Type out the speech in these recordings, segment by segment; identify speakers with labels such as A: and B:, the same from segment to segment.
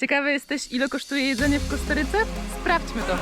A: Ciekawy jesteś, ile kosztuje jedzenie w Kostaryce? Sprawdźmy to.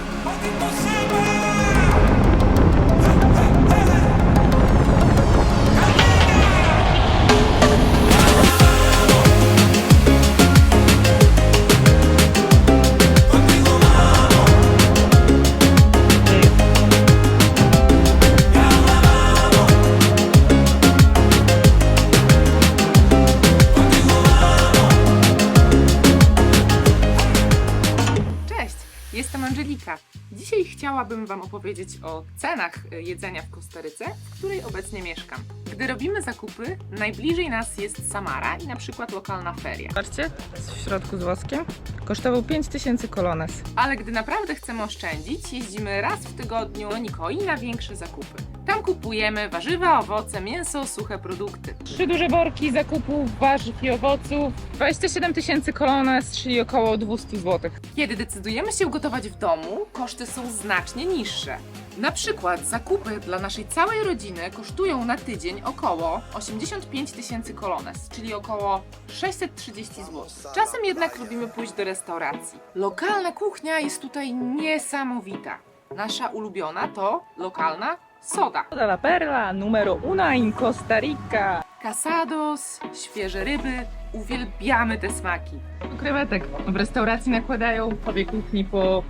A: Angelika. Dzisiaj chciałabym Wam opowiedzieć o cenach y, jedzenia w Kostaryce, w której obecnie mieszkam. Gdy robimy zakupy, najbliżej nas jest Samara i na przykład lokalna feria. Patrzcie, w środku z woskiem. Kosztował 5000 kolones. Ale gdy naprawdę chcemy oszczędzić, jeździmy raz w tygodniu do Nikoi na większe zakupy. Tam kupujemy warzywa, owoce, mięso, suche produkty. Trzy duże worki zakupów warzyw i owoców. 27 tysięcy kolones, czyli około 200 zł. Kiedy decydujemy się gotować w domu, koszty są znacznie niższe. Na przykład zakupy dla naszej całej rodziny kosztują na tydzień około 85 tysięcy kolones, czyli około 630 zł. Czasem jednak lubimy pójść do restauracji. Lokalna kuchnia jest tutaj niesamowita. Nasza ulubiona to lokalna soda. Soda la perla numero una in Costa Rica. Casados, świeże ryby, uwielbiamy te smaki. Krewetek w restauracji nakładają w obie kuchni po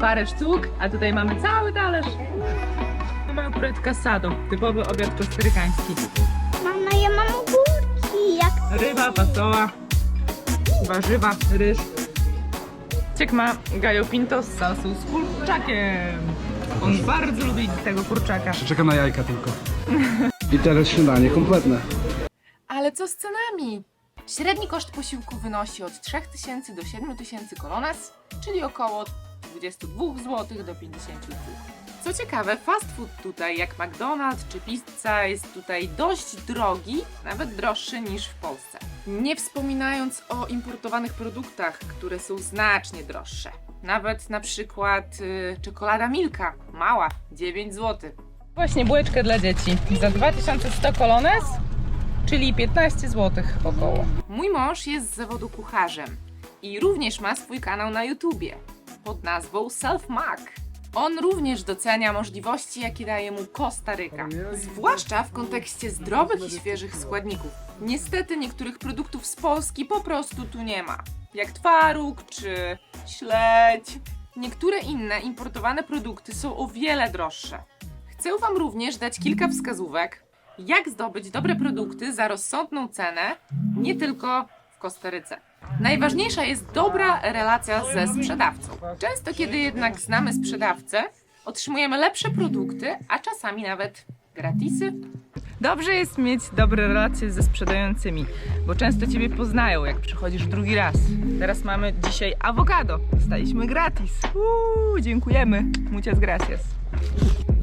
A: parę sztuk, a tutaj mamy cały talerz. Mamy akurat casado, typowy obiad kostarykański.
B: Mama, ja mam ogórki, jak
A: Ryba, fasoła, warzywa, ryż. Ciek ma gallo pinto z sosą z kurczakiem. On bardzo lubi tego kurczaka.
C: Czekam na jajka tylko. I teraz śniadanie kompletne.
A: Ale co z cenami? Średni koszt posiłku wynosi od 3000 do 7000 kolonas, czyli około 22 zł do 52. Co ciekawe, fast food tutaj, jak McDonald's czy pizza, jest tutaj dość drogi, nawet droższy niż w Polsce. Nie wspominając o importowanych produktach, które są znacznie droższe. Nawet na przykład y, czekolada Milka, mała, 9 zł. Właśnie bułeczkę dla dzieci za 2100 kolones, czyli 15 zł około. Mój mąż jest z zawodu kucharzem i również ma swój kanał na YouTubie pod nazwą Self Mac. On również docenia możliwości, jakie daje mu Kostaryka, zwłaszcza w kontekście zdrowych i świeżych składników. Niestety niektórych produktów z Polski po prostu tu nie ma, jak twaróg czy śledź. Niektóre inne importowane produkty są o wiele droższe. Chcę Wam również dać kilka wskazówek, jak zdobyć dobre produkty za rozsądną cenę, nie tylko w Kostaryce. Najważniejsza jest dobra relacja ze sprzedawcą. Często, kiedy jednak znamy sprzedawcę, otrzymujemy lepsze produkty, a czasami nawet gratisy. Dobrze jest mieć dobre relacje ze sprzedającymi, bo często Ciebie poznają, jak przychodzisz drugi raz. Teraz mamy dzisiaj awokado. Dostaliśmy gratis. Uuu, dziękujemy. Muchas gracias.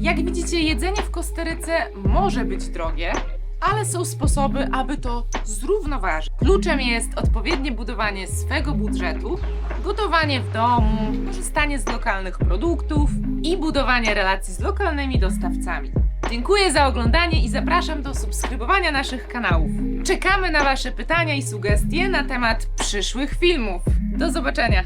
A: Jak widzicie, jedzenie w Kostaryce może być drogie, ale są sposoby, aby to zrównoważyć. Kluczem jest odpowiednie budowanie swego budżetu, gotowanie w domu, korzystanie z lokalnych produktów i budowanie relacji z lokalnymi dostawcami. Dziękuję za oglądanie i zapraszam do subskrybowania naszych kanałów. Czekamy na Wasze pytania i sugestie na temat przyszłych filmów. Do zobaczenia!